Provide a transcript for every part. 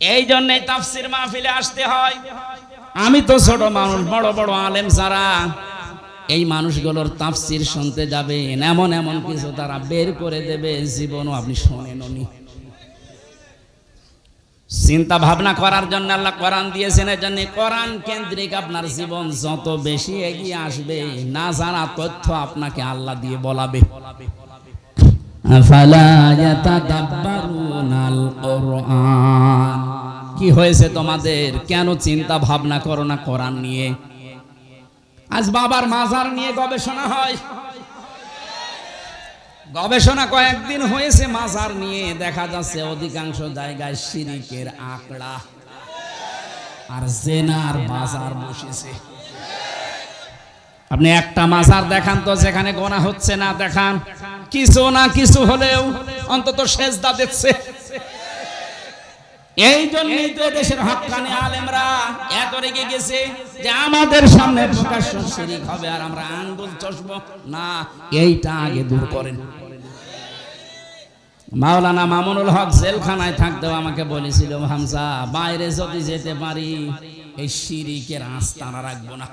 এই জন্যে তাফসির মাহফিলে আসতে হয়। আমি তো ছোট মানুষ, বড় বড় আলেম সারা এই মানুষগুলোর তাফসির শুনতে যাবেন, এমন এমন কিছু তারা বের করে দেবে, জীবনও আপনি শোনেননি চিন্তা ভাবনা করার জন্য আল্লাহ কোরআন দিয়েছেন এর জন্য কোরআন কেন্দ্রিক আপনার জীবন যত বেশি এগিয়ে আসবে, না জানা তথ্য আপনাকে আল্লাহ দিয়ে বলাবে বলাবে। আফালা কি হয়েছে তোমাদের? কেন চিন্তা ভাবনা করো না কোরআন নিয়ে? আজ বাবার মাজার নিয়ে গবেষণা হয়। গবেষণা কয়েকদিন হয়েছে মাজার নিয়ে। দেখা যাচ্ছে অধিকাংশ জায়গায় শিরিকের আঁকড়া। আর জেনার বসেছে। আপনি একটা মাজার দেখান তো, যেখানে গোনা হচ্ছে না, দেখান। কিছু না কিছু হলেও অন্তত সেজদা দিচ্ছে। এই জন্যই তো দেশের হকানি আলেমরা এত রেগে গেছে যে আমাদের সামনে প্রকাশ্য শিরিক হবে আর আমরা আঙ্গুল চষবো। না, এইটা আগে দূর করেন। মাওলানা মামুনুল হক জেলখানায় থাকতেও আমাকে বলেছিল হামসা বাইরে যদি যেতে পারি, এই শিরিকের আস্তানা রাখব না।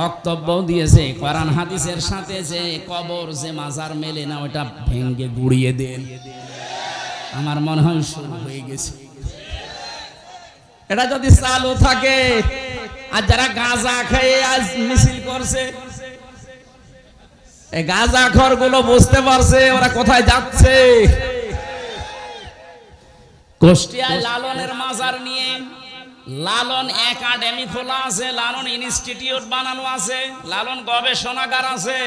বক্তব্য দিয়েছে, কোরআন হাদিসের সাথে যে কবর যে মাজার মেলে না, ওটা ভেঙ্গে গুড়িয়ে দেন। আমার মনে হয় শুরু হয়ে গেছে। এটা যদি চালু থাকে, আর যারা গাঁজা খেয়ে আজ মিছিল করছে, এই গাঁজা খরগুলো বুঝতে পারছে, ওরা কোথায় যাচ্ছে। কুষ্টিয়ায় লালনের মাজার নিয়ে লালন একাডেমি খোলা আছে, লালন ইনস্টিটিউট বানানো আছে, লালন গবেষণাগার আছে।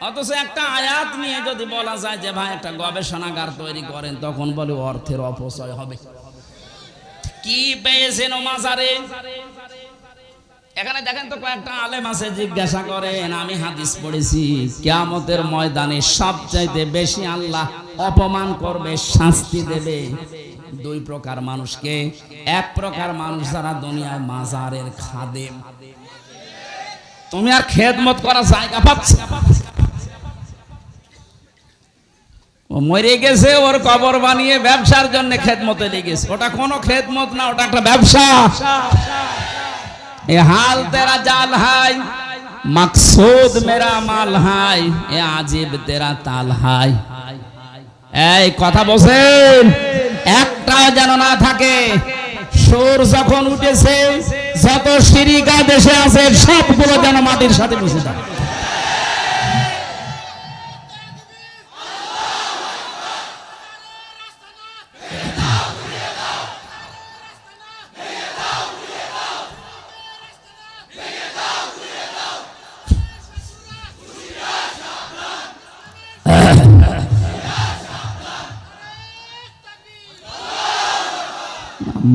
অথচ একটা আয়াত নিয়ে যদি বলা যায় যে, ভাই, একটা গবেষণাগার তৈরি করেন, তখন বলে অর্থের অপচয় হবে। কি পেয়েছেন মাজারে? এখানে দেখেন তো কয়েকটা আলেম আছে, জিজ্ঞাসা করেন, আমি হাদিস পড়েছি, কিয়ামতের ময়দানে সবচাইতে বেশি আল্লাহ অপমান করবে, শাস্তি দেবে। দুই প্রকার মানুষকে, এক প্রকার মানুষ যারা দুনিয়ায় মাজারের খাদেম। তুমি আর খেদমত করার জায়গা পাচ্ছ? ও মরে গেছে, ওর কবর বানিয়ে ব্যবসার জন্য খেদমতে লেগেছে। ওটা কোনো খেদমত না, ওটা একটা ব্যবসা। এ হাল তেরা জাল হাই, মকসুদ মেরা মাল হাই, এ আজিব তেরা তাল হাই। এই কথা বলছেন, একটাও যেন না থাকে, সুর যখন উঠেছে, যত সিরিকা দেশে আছে, সবগুলো যেন মাটির সাথে মিশে যায়।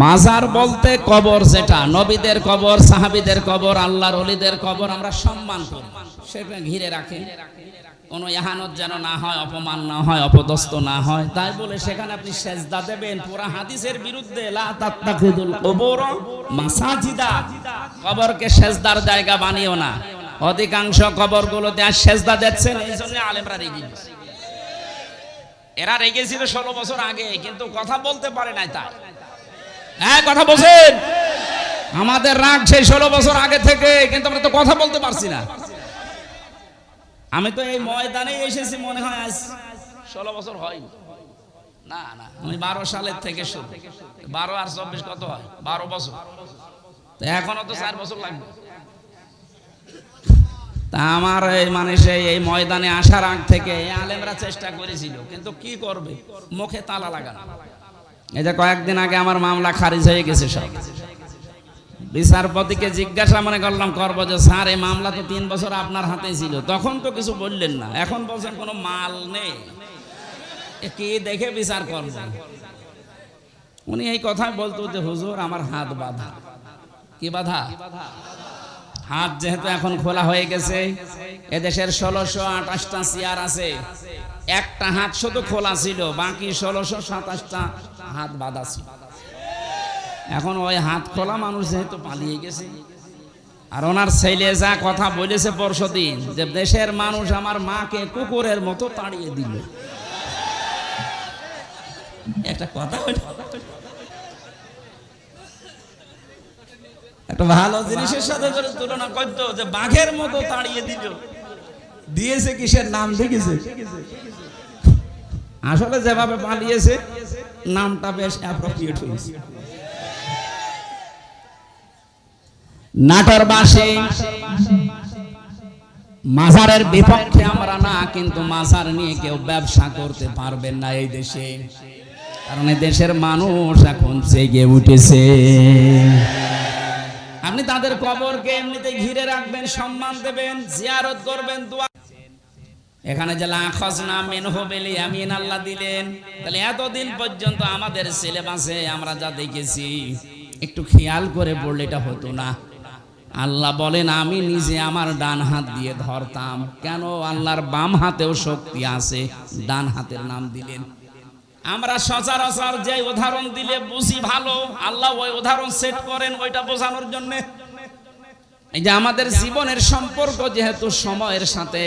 মাজার বলতে কবর যেটা, নবীদের কবর, সাহাবিদের কবর, আল্লাহর অলিদের কবর আমরা সম্মান করি। সেটা ঘিরে রাখে। কোনো ইহানত যেন না হয়, অপমান না হয়, অপদস্থ না হয়, তাই বলে সেখানে আপনি সেজদা দেবেন। পুরা হাদিসের বিরুদ্ধে কবর কবরকে সেজদার জায়গা বানিও না। অধিকাংশ কবরগুলোতে আর সেজদা দিচ্ছেন, এই জন্য আলেমরা রেগে এরা রেগেছিল ষোলো বছর আগে, কিন্তু কথা বলতে পারে নাই তাই হ্যাঁ কথা বলছেন? আমাদের রাগ সেই ষোলো বছর আগে থেকে, কিন্তু আমরা তো কথা বলতে পারছি না। আমি তো এই ময়দানে এসেছি, মনে হয় আজ ষোলো বছর হয় না না আমি বারো সালের থেকে বারো আর চব্বিশ কত হয়? বারো বছর। এখনও তো চার বছর লাগবে। তা আমার এই মানে সেই এই ময়দানে আসার আগ থেকে আলেমরা চেষ্টা করেছিল, কিন্তু কি করবে? মুখে তালা লাগানো। এই যে কয়েকদিন আগে আমার মামলা খারিজ হয়ে গেছে সব। বিচারপতিকে জিজ্ঞাসা মনে করলাম, করব যে, স্যার, এই মামলা তো তিন বছর আপনার হাতে ছিল। তখন তো কিছু বললেন না। এখন বলছেন কোনো মাল নেই। কি দেখে বিচার করব? উনি এই কথাই বলতো যে, হুজুর, আমার হাত বাঁধা। কি বাধা? হাত যেহেতু এখন খোলা হয়ে গেছে, এদেশের ষোলোশো আঠাশটা চেয়ার আছে। একটা হাত শুধু খোলা ছিল, বাকি ষোলোশো সাতাশটা হাত বাঁধা ছিল। এখন ওই হাত খোলা মানুষ যেহেতু পালিয়ে গেছে, আর ওনার ছেলে যা কথা বলেছে পরশুদিন যে দেশের মানুষ আমার মাকে কুকুরের মতো তাড়িয়ে দিল। একটা কথা একটা ভালো জিনিসের সাথে তুলনা করতো যে বাঘের মতো তাড়িয়ে দিল। দিয়েছে কিসের নাম দেখেছে আসলে যেভাবে পালিয়েছে নামটা বেশ অ্যাপ্রোপ্রিয়েট হয়েছে। নাটোর বাসে মাজারের বিপক্ষে আমরা না, কিন্তু মাজার নিয়ে কেউ ব্যবসা করতে পারবেন না এই দেশে। কারণ দেশের মানুষ এখন জেগে উঠেছে। আপনি তাদের কবরকে এমনিতে ঘিরে রাখবেন, সম্মান দেবেন, জিয়ারত করবেন, দোয়া এখানে যে লাখস না মেনহ বেলি আমিন আল্লাহ দিলেন। তাহলে এতদিন পর্যন্ত আমাদের সিলেবাসে আমরা যা দেখেছি, একটু খেয়াল করে পড়লে এটা হতো না। আল্লাহ বলেন, আমি নিজে আমার ডান হাত দিয়ে ধরতাম। কেন? আল্লাহর বাম হাতেও শক্তি আছে, ডান হাতের নাম দিলেন। আমরা সচরাচর যে উদাহরণ দিলে বুঝি ভালো। আল্লাহ ওই উদাহরণ সেট করেন ওইটা বোঝানোর জন্য। এই যে আমাদের জীবনের সম্পর্ক যেহেতু সময়ের সাথে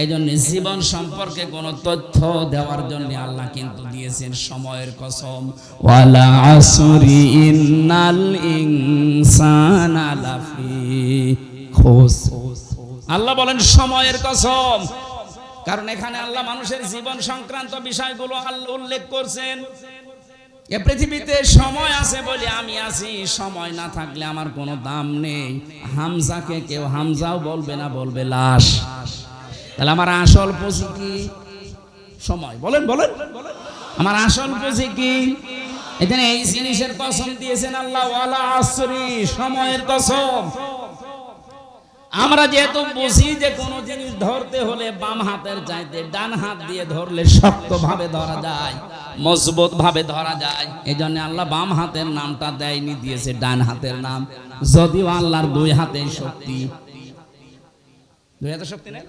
এই জন্য জীবন সম্পর্কে কোনো তথ্য দেওয়ার জন্য আল্লাহ কিন্তু দিয়েছেন সময়ের কসম। ওয়ালা আসরি ইন্নাল ইনসানা লাফি আল্লাহ বলেন, সময়ের কসম। কারণ এখানে আল্লাহ মানুষের জীবন সংক্রান্ত বিষয়গুলো আল্লাহ উল্লেখ করছেন। এ পৃথিবীতে সময় আছে বলে আমি আছি, সময় না থাকলে আমার কোনো দাম নেই। হামজাকে কেউ হামজাও বলবে না, বলবে লাশ। তাহলে আমার আসল পুঁজি কি? সময়, বলেন বলেন। আমার আসল পুঁজি কি? এখানে এই জিনিসের কসম দিয়েছেন আল্লাহ, ওয়ালা সময়ের কসম। আমরা যেহেতু বুঝি যে কোনো জিনিস ধরতে হলে বাম হাতের চাইতে ডান হাত দিয়ে ধরলে শক্ত ভাবে ধরা যায় মজবুত ভাবে ধরা যায়। এই জন্য আল্লাহ বাম হাতের নামটা দেয়নি, দিয়েছে ডান হাতের নাম। যদিও আল্লাহর দুই হাতে শক্তি। দুই হাতে শক্তি নেই?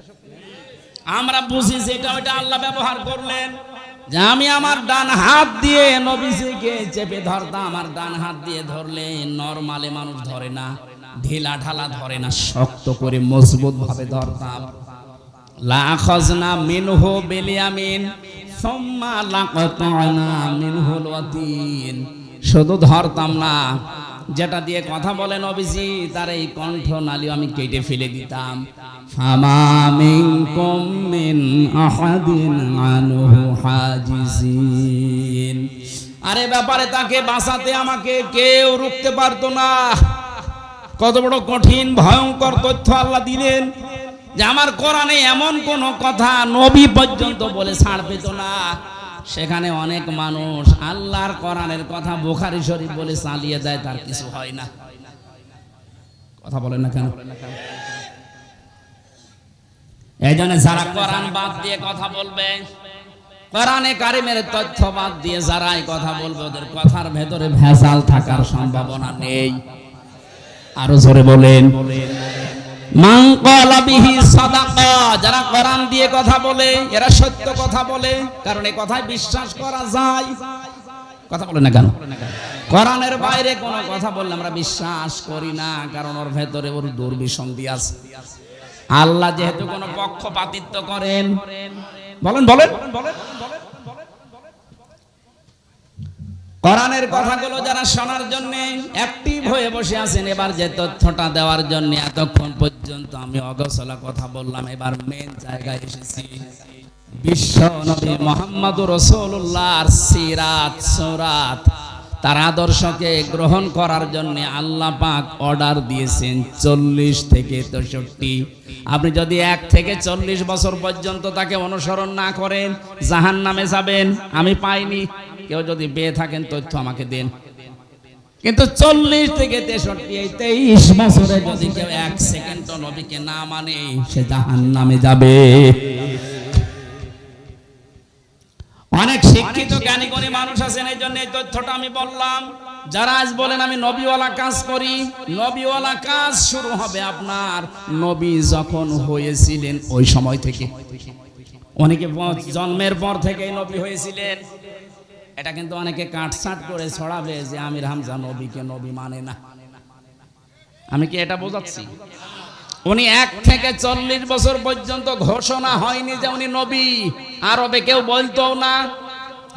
আমরা বুঝি যে এটা ওইটা আল্লাহ ব্যবহার করলেন। যে আমি আমার ডান হাত দিয়ে নবীজিকে চেপে ধরতাম, আমার ডান হাত দিয়ে ধরলে নরমালে মানুষ ধরে না, ঢিলা ঢালা ধরে না, শক্ত করে মজবুত ভাবে ধরতাম লাখজনা মিনহু বিলিয়ামিন সুম্মা লাকতানা মিনহুল ওয়াতিন। শুধু ধরতাম না যেটা দিয়ে কথা বলেন নবীজি তার এই কণ্ঠ নালী আমি কেটে ফেলে দিতাম। আরে ব্যাপারে তাকে বাঁচাতে আমাকে কেউ রুখতে পারতো না। কত বড় কঠিন, ভয়ঙ্কর তথ্য আল্লাহ দিলেন যে আমার কোরআনে এমন কোন কথা নবী পর্যন্ত বলে ছাড় পেত না। সেখানে অনেক মানুষ আল্লাহর কোরআনের কথা বোখারি শরীফ বলে চালিয়ে দেয়, তার কিছু হয় না। কথা বলেন না কেন? এই জন্য যারা কোরআন বাদ দিয়ে কথা বলবে, কোরআনে কারিমের তথ্য বাদ দিয়ে যারা এই কথা বলবে, ওদের কথার ভেতরে ভেজাল থাকার সম্ভাবনা নেই। আরও জোরে বলেন। সাদাকা যারা দিয়ে কথা বলে, এরা সত্য কথা বলে, কারণ এই কথায় বিশ্বাস করা যায়। কথা বলে না কেন? বাইরে কোনো কথা আমরা বিশ্বাস করি না, কারণ ওর ভেতরে ওর আল্লাহ যেহেতু কোনো পক্ষপাতিত্ব করেন, বলেন বলেন। কোরআনের কথাগুলো যারা শোনার জন্য অ্যাক্টিভ হয়ে বসে আছেন এবার যে তথ্যটা দেওয়ার জন্য এতক্ষণ পর্যন্ত আমি অগসলা কথা বললাম। এবার মেন জায়গায় এসেছি। বিশ্ব নবী মোহাম্মদ রসুল্লাহর সিরাত সুরাত। তার আদর্শকে গ্রহণ করার জন্য আল্লাহ পাক অর্ডার দিয়েছেন চল্লিশ থেকে তেষট্টি। আপনি যদি এক থেকে চল্লিশ বছর পর্যন্ত তাকে অনুসরণ না করেন জাহান নামে যাবেন। আমি পাইনি। কেউ যদি পেয়ে থাকেন তথ্য আমাকে দেন। কিন্তু চল্লিশ থেকে তেষট্টি, এই তেইশ বছরে যদি কেউ এক সেকেন্ড নবীকে না মানে সে জাহান নামে যাবে। অনেক শিক্ষিত, জ্ঞানী গুণী মানুষ আছেন, এই জন্য এই তথ্যটা আমি বললাম। যারা আজ বলেন, আমি নবীওয়ালা কাজ করি নবীওয়ালা কাজ শুরু হবে আপনার নবী যখন হয়েছিলেন ওই সময় থেকে। অনেকে জন্মের পর থেকেই নবী হয়েছিলেন। এটা কিন্তু অনেকে কাটছাট করে ছড়াবে যে আমির হামজা নবীকে নবী মানে না। আমি কি এটা বোঝাচ্ছি? উনি এক থেকে চল্লিশ বছর পর্যন্ত ঘোষণা হয়নি যে উনি নবী। আরবে কেউ বলতো না।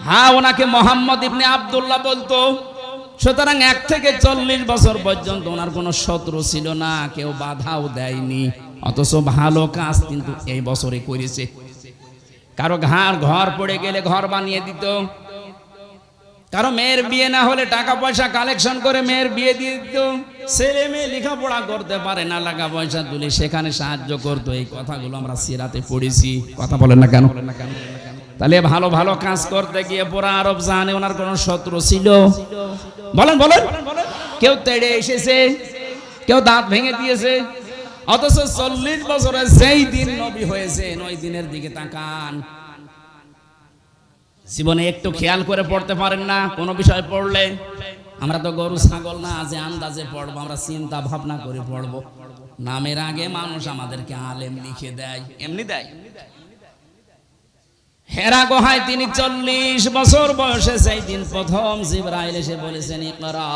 হ্যাঁ ওনাকে মোহাম্মদ ইবনে আব্দুল্লাহ বলতো। সুতরাং এক থেকে চল্লিশ বছর পর্যন্ত ওনার কোনো শত্রু ছিল না, কেউ বাধাও দেয়নি। অথচ ভালো কাজ কিন্তু এই বছরে করেছে। কারও ঘর ঘর পড়ে গেলে ঘর বানিয়ে দিত। কারও মেয়ের বিয়ে না হলে টাকা পয়সা কালেকশন করে মেয়ের বিয়ে দিয়ে দিত ছেলে মেয়ে লেখাপড়া করতে পারে না, লাগা পয়সা তুলে সেখানে সাহায্য করতো। এই কথাগুলো আমরা সিরাতে পড়েছি। কথা বলেন না কেন? তাহলে ভালো ভালো কাজ করতে গিয়ে পুরা আরব জাহানে ওনার কোন শত্রু ছিল? বলেন বলেন। কেউ তেড়ে এসেছে, কেউ দাঁত ভেঙে দিয়েছে, অথচ চল্লিশ বছরে যেই দিন নবী হয়েছে ওই দিনের দিকে তাকান। জীবনে একটু খেয়াল করে পড়তে পারেন না, কোনো বিষয় পড়লে। আমরা তো গরু, ছাগল না, যে আন্দাজে পড়ব, আমরা চিন্তা ভাবনা করে পড়ব। নামের আগে মানুষ আমাদেরকে আলেম লিখে দেয়, এমনি দেয়। হেরা গোহায় তিনি চল্লিশ বছর বয়সে সেই দিন প্রথম জিব্রাইল এসে বলেছেন, ইকরা।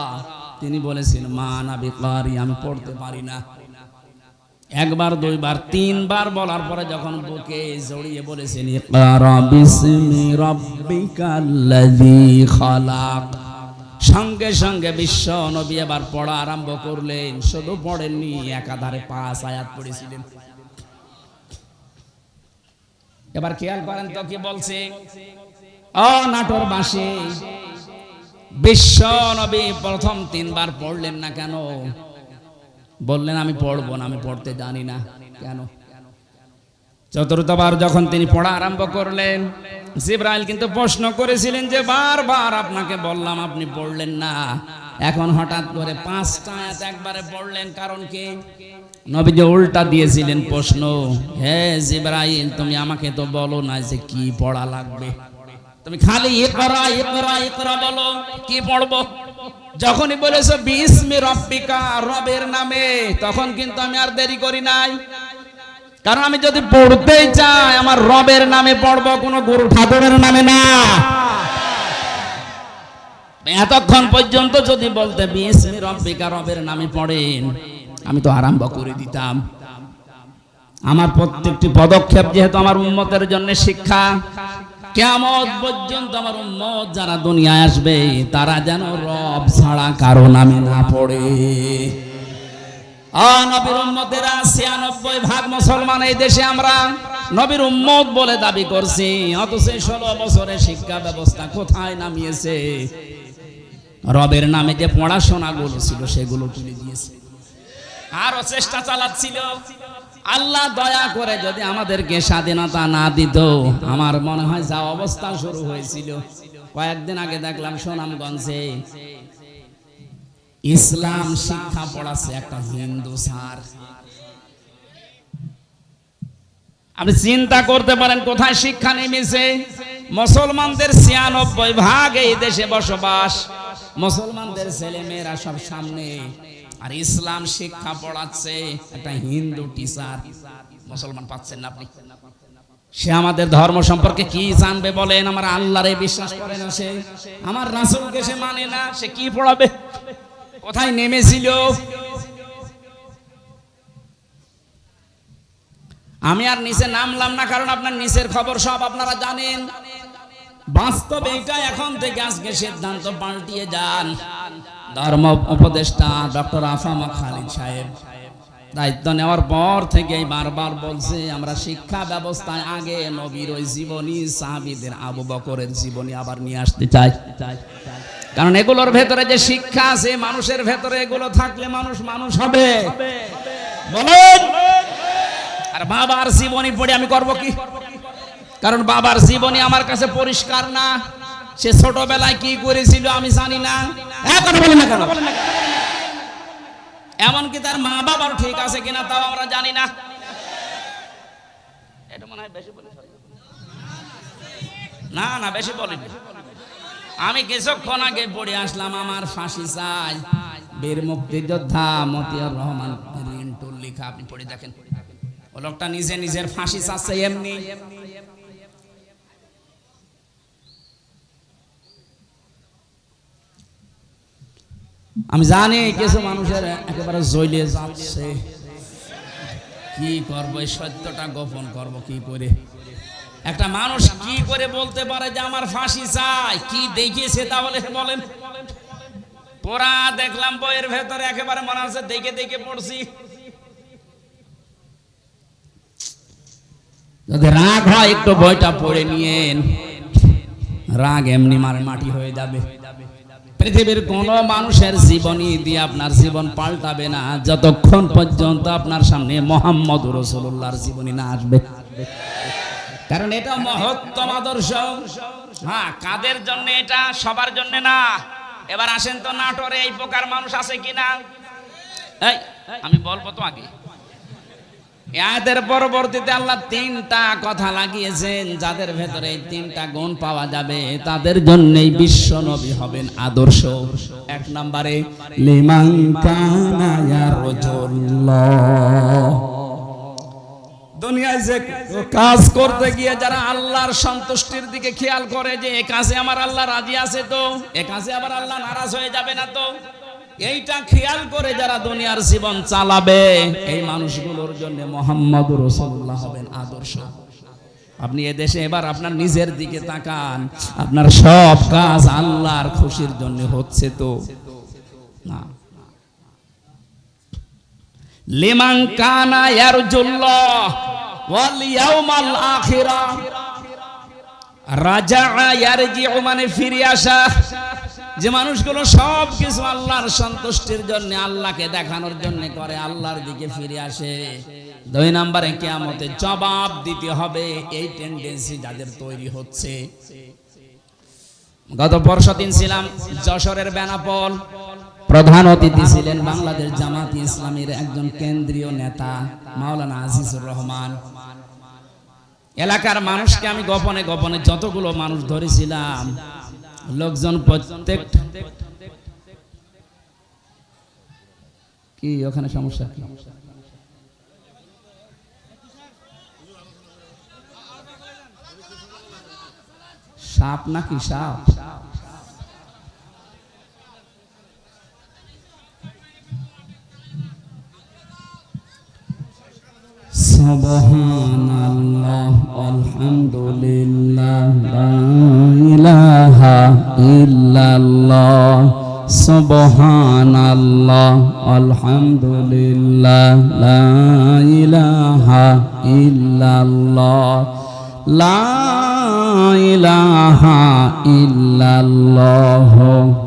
তিনি বলেছেন, মা নাবি কারি আমি পড়তে পারি না। একবার, দুইবার, তিনবার বলার পরে যখন বুকে জড়িয়ে বলেছেন সঙ্গে সঙ্গে বিশ্ব নবী এবার পড়া আরম্ভ করলেন। শুধু পড়েননি, একাধারে পাঁচ আয়াত পড়েছিলেন। এবার খেয়াল করেন তো কি বলছে? অ নাটোর বাসে বিশ্ব নবী প্রথম তিনবার পড়লেন না কেন? বললেন, আমি পড়ব না, আমি পড়তে জানি না। কেন? চতুর্থবার যখন তিনি পড়া আরম্ভ করলেন, জিব্রাইল কিন্তু প্রশ্ন করেছিলেন যে, বারবার আপনাকে বললাম, আপনি পড়লেন না। এখন হঠাৎ করে পাঁচটা আয়াত একবারে পড়লেন, কারণ কি? নবী যে উল্টা দিয়েছিলেন প্রশ্ন, হে জিব্রাইল, তুমি আমাকে তো বলো না যে কি পড়া লাগবে? তুমি খালি ইকরা ইকরা ইকরা বলো, কি পড়ব? যখনই বলেছ, বিসমি রব্বিকা, রবের নামে, তখন কিন্তু আমি আর দেরি করি নাই। কারণ আমি যদি পড়তেই চাই, আমার রবের নামে পড়ব, কোনো গুরু ঠাকুরের নামে না। এতক্ষণ পর্যন্ত যদি বলতে, বিসমি রব্বিকা, রবের নামে পড়েন, আমি তো আরম্ভ করে দিতাম। আমার প্রত্যেকটি পদক্ষেপ যেহেতু আমার উন্মতের জন্য শিক্ষা কেমন পর্যন্ত আমার উম্মত যারা দুনিয়ায় আসবে, তারা যেন রব ছাড়া কারও নামে না পড়ে। নবীর উম্মতেরা ছিয়ানব্বই ভাগ মুসলমান এই দেশে আমরা নবীর উম্মত বলে দাবি করছি, অথচ ষোলো বছরের শিক্ষা ব্যবস্থা কোথায় নামিয়েছে? রবের নামে যে পড়াশোনাগুলো ছিল, সেগুলো তুলে দিয়েছে। আরও চেষ্টা চালাচ্ছিল। আল্লাহ দয়া করে যদি আমাদেরকে স্বাধীনতা না দিত, আমার মনে হয় যা অবস্থা শুরু হয়েছিল। কয়েকদিন আগে দেখলাম সুনামগঞ্জে ইসলাম শিক্ষা পড়াচ্ছে একটা হিন্দু স্যার। আপনি চিন্তা করতে পারেন কোথায় শিক্ষা নেমেছে? মুসলমানদের ছিয়ানব্বই ভাগ এই দেশে বসবাস। মুসলমানদের ছেলে মেয়েরা সব সামনে আর ইসলাম শিক্ষা পড়াচ্ছে একটা হিন্দু টিচার মুসলমান পাচ্ছেন না আপনি? সে আমাদের ধর্ম সম্পর্কে কি জানবে বলেন? আমার আল্লাহরে বিশ্বাস করে না সে। আমার রাসূলকে সে মানে না, সে কি পড়াবে? কোথায় নেমেছিল? আমি আর নিচে নামলাম না, কারণ আপনার নিচের খবর সব আপনারা জানেন। বাস্তবে এটা এখন থেকে আজকে সিদ্ধান্ত পাল্টিয়ে যান। ধর্ম উপদেষ্টা ডক্টর আফামা খালিদ সাহেব। দায়িত্ব নেওয়ার পর থেকেই বারবার বলছে, আমরা শিক্ষা ব্যবস্থায় আগে নবীর ওই জীবনী সাহাবিদের আবু বকরের জীবনী আবার নিয়ে আসতে চাই। কারণ এগুলোর ভেতরে যে শিক্ষা আছে, মানুষের ভেতরে এগুলো থাকলে মানুষ মানুষ হবে। বলুন। আর বাবার জীবনী পড়ে আমি করব কি? কারণ বাবার জীবনী আমার কাছে পরিষ্কার না। সে ছোটবেলায় কি করেছিল আমি জানি না। হ্যাঁ কথা বলেন না কেন? এমনকি তার মা বাবার ঠিক আছে কিনা তাও আমরা জানি না। এটা মনে হয় বেশি বলে না না, বেশি বলিনি আমি কিছুক্ষণ আগে পড়ে আসলাম আমার ফাঁসি চাই। বীর মুক্তিযোদ্ধা মতিয়ার রহমান, রিন্টুর লেখা, আপনি পড়ে দেখেন। ও লোকটা নিজে নিজের ফাঁসি চাচ্ছে এমনি। আমি জানি কিছু মানুষের একেবারে জইলে যাচ্ছে। কি করব? এই সত্যটা গোপন করব কি করে? একটা মানুষ কি করে বলতে পারে যে আমার ফাঁসি চাই? কি দেখিয়েছে তাহলে বলেন। পোড়া, দেখলাম বইয়ের ভেতরে একেবারে মনে হচ্ছে দেখে দেখে পড়ছি। যদি রাগ হয় একটু বইটা পড়ে নিয়েন। রাগ এমনি মার মাটি হয়ে যাবে। পৃথিবীর কোন মানুষের জীবনী দিয়ে আপনার জীবন পাল্টাবে না। যতক্ষণ পর্যন্ত আপনার সামনে মোহাম্মদ রসুল্লাহর জীবনী না আসবে। কারণ এটা মহত্তম আদর্শ। হ্যাঁ কাদের জন্য এটা? সবার জন্য না। এবার আসেন তো নাটোরে এই প্রকার মানুষ আছে কিনা? এই, আমি বলব তো আগে এদের পরবর্তীতে আল্লাহ তিনটা কথা লাগিয়েছেন, যাদের ভেতরে এই তিনটা গুণ পাওয়া যাবে, তাদের জন্যই বিশ্ব নবী হবেন আদর্শ। এক নম্বরে, লিমান দুনিয়ায় যে কাজ করতে গিয়ে যারা আল্লাহর সন্তুষ্টির দিকে খেয়াল করে যে, এ কাজে আমার আল্লাহ রাজি আছে তো, এ কাজে আবার আল্লাহ নারাজ হয়ে যাবে না তো এইটা খেয়াল করে যারা দুনিয়ার জীবন চালাবে, এই মানুষগুলোর জন্য মোহাম্মদ রসুল্লাহ হবেন আদর্শ। আপনি এদেশে এবার আপনার নিজের দিকে তাকান, আপনার সব কাজ আল্লাহর খুশির জন্য হচ্ছে তো। না। লিমান কানা ইয়ারজুল্লাহ ওয়াল ইয়াউমাল আখিরা রাজা ইয়ারজিউ মানে ফিরে আসা। যে মানুষগুলো সব কিছু আল্লাহর সন্তুষ্টির জন্য আল্লাহকে দেখানোর জন্য করে, আল্লাহর দিকে ফিরে আসে। দুই নম্বরে কেয়ামতে জবাব দিতে হবে, এই টেন্ডেন্সি যাদের তৈরি হচ্ছে। গত দিন ছিলাম যশোরের বেনাপল। প্রধান অতিথি ছিলেন বাংলাদেশ জামাত ইসলামের একজন কেন্দ্রীয় নেতা, মাওলানা আজিজুর রহমান। এলাকার মানুষকে আমি গোপনে গোপনে যতগুলো মানুষ ধরেছিলাম লোকজন প্রত্যেক কি ওখানে সমস্যা? সাপ নাকি সাপ? সুবহানাল্লাহ সুবহানাল্লাহ আলহামদুলিল্লাহ ইলাহা ইল্লাল্লাহ।